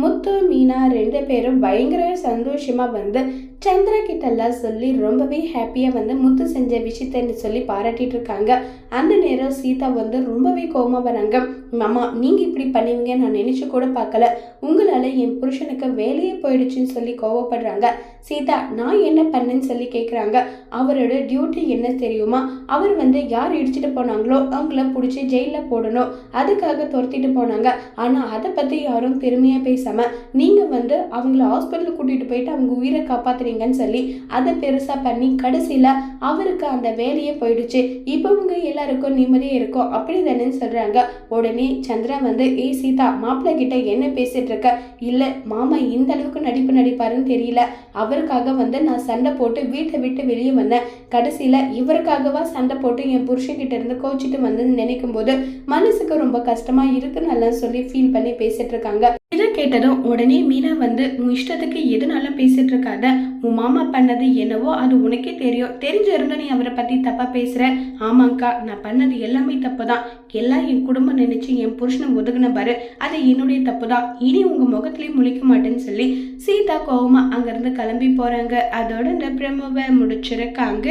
முத்து மீனா ரெண்டு பேரும் பயங்கர சந்தோஷமா வந்து சந்திரா கிட்டெல்லாம் சொல்லி ரொம்பவே ஹாப்பியாக வந்து முத்து செஞ்ச விஷயத்தன்னு சொல்லி பாராட்டிட்டு இருக்காங்க. அந்த நேரம் சீதா வந்து ரொம்பவே கோமா வராங்க. மாமா நீங்கள் இப்படி பண்ணுவீங்க நான் நினச்சி கூட பார்க்கல. உங்களால் என் புருஷனுக்கு வேலையே போயிடுச்சுன்னு சொல்லி கோவப்படுறாங்க. சீதா நான் என்ன பண்ணேன்னு சொல்லி கேட்குறாங்க அவரோட டியூட்டி என்ன தெரியுமா? அவர் வந்து யார் இடிச்சிட்டு போனாங்களோ அவங்கள பிடிச்சி ஜெயிலில் போடணும். அதுக்காக துரத்திட்டு போனாங்க. ஆனால் அதை பற்றி யாரும் பெருமையாக பேசாமல் நீங்கள் வந்து அவங்கள ஹாஸ்பிட்டலுக்கு கூட்டிகிட்டு போயிட்டு அவங்க உயிரை காப்பாத்துறீங்கன்னு சொல்லி அதை பெருசாக பண்ணி கடைசியில் அவருக்கு அந்த வேலையே போயிடுச்சு. இப்போ இவங்க எல்லாருக்கும் நிம்மதியாக இருக்கும் அப்படி தானேன்னு சொல்கிறாங்க உடனே சந்திரா வந்து ஏ சீதா மாப்பிள்ளை கிட்ட என்ன பேசிகிட்டு இருக்க? இல்லை மாமா இந்த அளவுக்கு நடிப்பு நடிப்பாருன்னு தெரியல. அவருக்காக வந்து நான் சண்டை போட்டு வீட்டை விட்டு வெளியே வந்தேன். கடைசியில் இவருக்காகவா சண்டை போட்டு என் புருஷன்கிட்ட இருந்து கோச்சிட்டு வந்து நினைக்கும் போது மனசுக்கு ரொம்ப கஷ்டமாக இருக்குன்னு சொல்லி ஃபீல் பண்ணி பேசிகிட்டு இருக்காங்க. இதை கேட்டதும் உடனே மீனா வந்து உன் இஷ்டத்துக்கு எதுனாலும் பேசிட்டு இருக்காத உன் மாமா பண்ணது என்னவோ அது உனக்கே தெரியும். தெரிஞ்சிருந்த நீ அவரை பத்தி தப்பா பேசுற. ஆமாங்க்கா நான் பண்ணது எல்லாமே தப்பு தான் எல்லாம் என் குடும்பம் நினைச்சு என் புருஷனை ஒதுகுன பாரு. அது என்னுடைய தப்பு தான் இனி உங்க முகத்திலேயே முழிக்க மாட்டேன்னு சொல்லி சீதா கோவமா அங்கிருந்து கிளம்பி போறாங்க. அதோட இந்த பிரமவை முடிச்சிருக்காங்க.